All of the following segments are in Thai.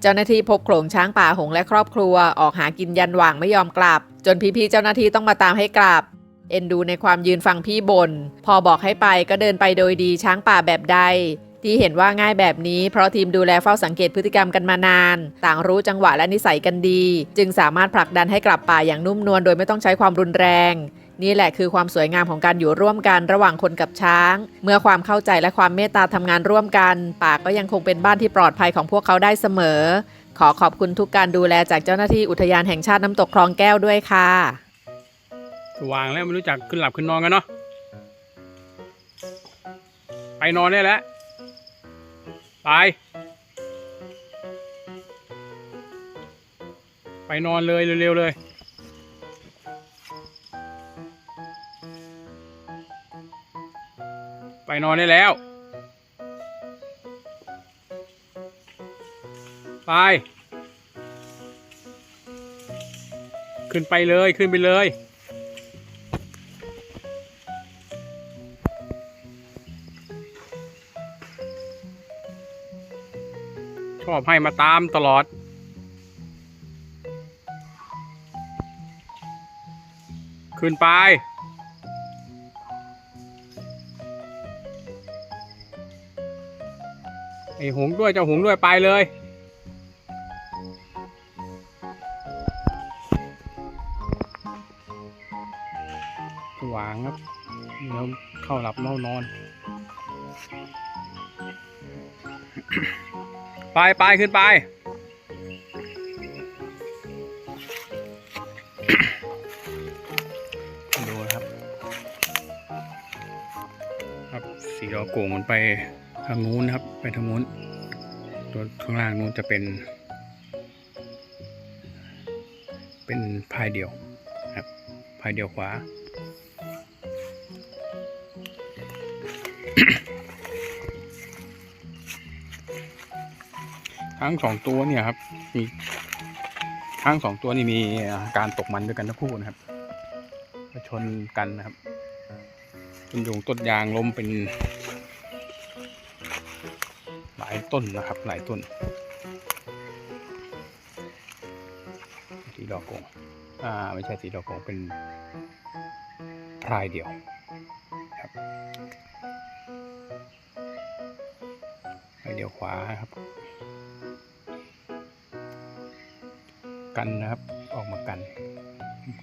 เจ้าหน้าที่พบโขลงช้างป่าหงและครอบครัวออกหากินยันหว่างไม่ยอมกลับ จนพี่ๆเจ้าหน้าที่ต้องมาตามให้กลับ เอ็นดูในความยืนฟังพี่บน่นพอบอกให้ไปก็เดินไปโดยดีช้างป่าแบบใด ที่เห็นว่าง่ายแบบนี้เพราะทีมดูแลเฝ้าสังเกตพฤติกรรมกันมานาน ต่างรู้จังหวะและนิสัยกันดี จึงสามารถผลักดันให้กลับป่าอย่างนุ่มนวลโดยไม่ต้องใช้ความรุนแรง นี่แหละคือความสวยงามของการอยู่ร่วมกันระหว่างคนกับช้าง เมื่อความเข้าใจและความเมตตาทำงานร่วมกัน ป่าก็ยังคงเป็นบ้านที่ปลอดภัยของพวกเขาได้เสมอ ขอขอบคุณทุกการดูแลจากเจ้าหน้าที่อุทยานแห่งชาติน้ำตกคลองแก้วด้วยค่ะสว่างแล้วไม่รู้จักขึ้นหลับขึ้นนอนกันเนาะไปนอนได้แล้วไปไปนอนเลยเร็วๆเลย ไปนอนได้แล้ว ไป ขึ้นไปเลยขึ้นไปเลย ชอบให้มาตามตลอดขึ้นไป ไอหงด้วยเจ้าหงด้วยไปเลย สว่างครับเริ่มเข้าหลับเล่านอน ไปไปขึ้นไปดูครับ ครับสีดอกโก่งมันไปทางนู้นครับ ไปทางนู้น ตัวข้างล่างนู้นจะเป็น เป็นพายเดียวครับพายเดียวขวา ทั้งสองตัวเนี่ยครับ มีทั้งสองตัวนี่มีการตกมันด้วยกันทั้งคู่นะครับชนกันนะครับต้นยงต้นยางล้มเป็นายต้นนะครับ หลายต้นสีดอกกงอ่าไม่ใช่สีดอกกงเป็นพรายเดียวครับพรายเดียวขวาครับ กันนะครับ ออกมากัน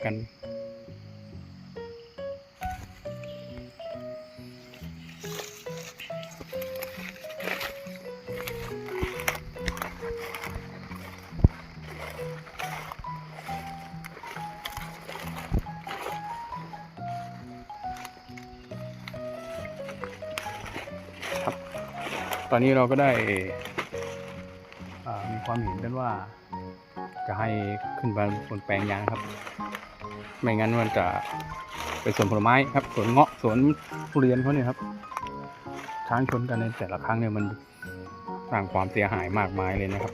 กัน ตอนนี้เราก็ได้มีความเห็นกันว่า จะให้ขึ้นไปบนแปลงยางครับ ไม่งั้นมันจะไปสวนผลไม้ครับสวนเงาะสวนทุเรียนเขาเนี่ยครับ ช้างชนกันในแต่ละครั้งเนี่ยมันสร้างความเสียหายมากมายเลยนะครับ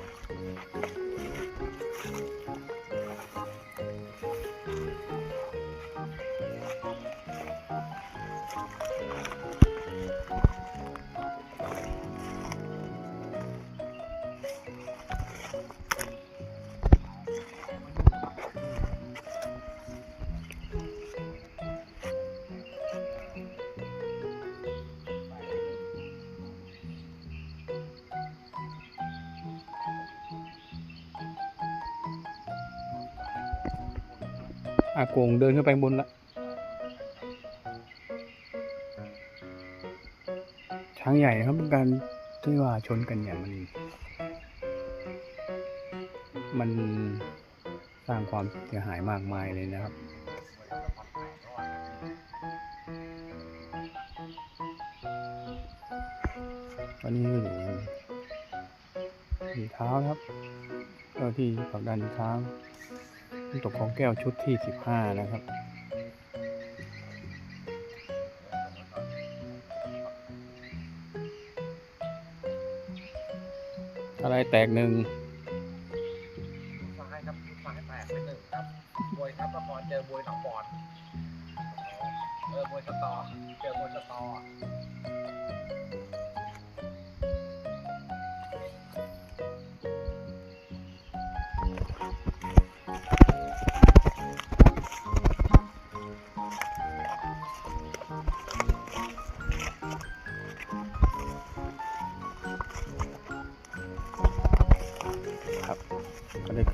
อากงเดินขึ้นไปบนละช้างใหญ่ครับเป็นการที่ว่าชนกันเนี่ยมัน มันสร้างความเสียหายมากมายเลยนะครับตอนนี้ก็อยู่ที่เท้าครับเจ้าที่ผลักดันช้างน้ำ ตกของแก้วชุดที่ 15 นะครับ อะไรแตกหนึ่งซ้ายครับซ้ายแตกไปหนึ่งครับบวยครับละครเจอบวยหนองบอนเออบวยสตอเจอบวยสตอ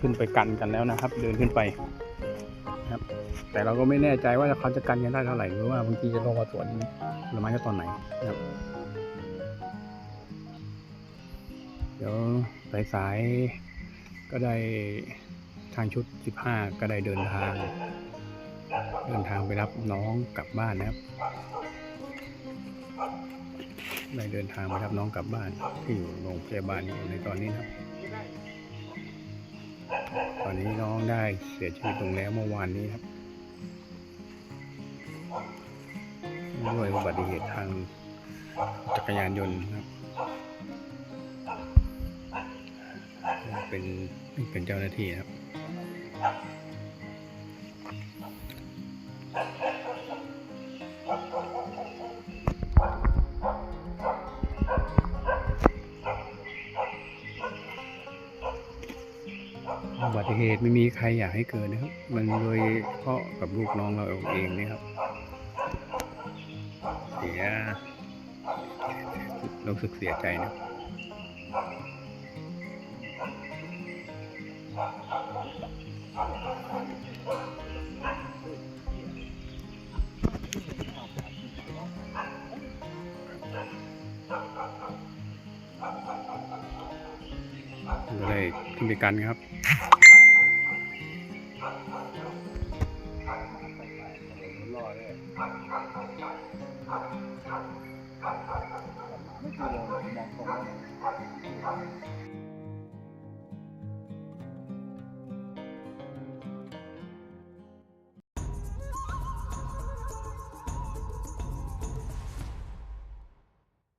ขึ้นไปกันกันแล้วนะครับ เดินขึ้นไปครับ แต่เราก็ไม่แน่ใจว่าเขาจะกันกันได้เท่าไหร่หรือว่าบางทีจะลงมาสวนผลไม้ก็ตอนไหนนะครับ เดี๋ยวสายๆก็ได้ทางชุด 15 ก็ได้เดินทางเดินทางไปรับน้องกลับบ้านนะครับได้เดินทางไปรับน้องกลับบ้านที่อยู่โรงพยาบาลอยู่ในตอนนี้นะครับ ตอนนี้น้องได้เสียชีวิตลงแล้วเมื่อวานนี้ครับด้วยอุบัติเหตุทางจักรยานยนต์ครับ เป็นเป็นเจ้าหน้าที่ครับ อุบัติเหตุไม่มีใครอยากให้เกิดนะครับ มันโดยเฉพาะกับลูกน้องเราเองนะครับเสียรู้สึกเสียใจนะ อะไรขึ้นไปกันครับไม่คือเมองตรงนั้น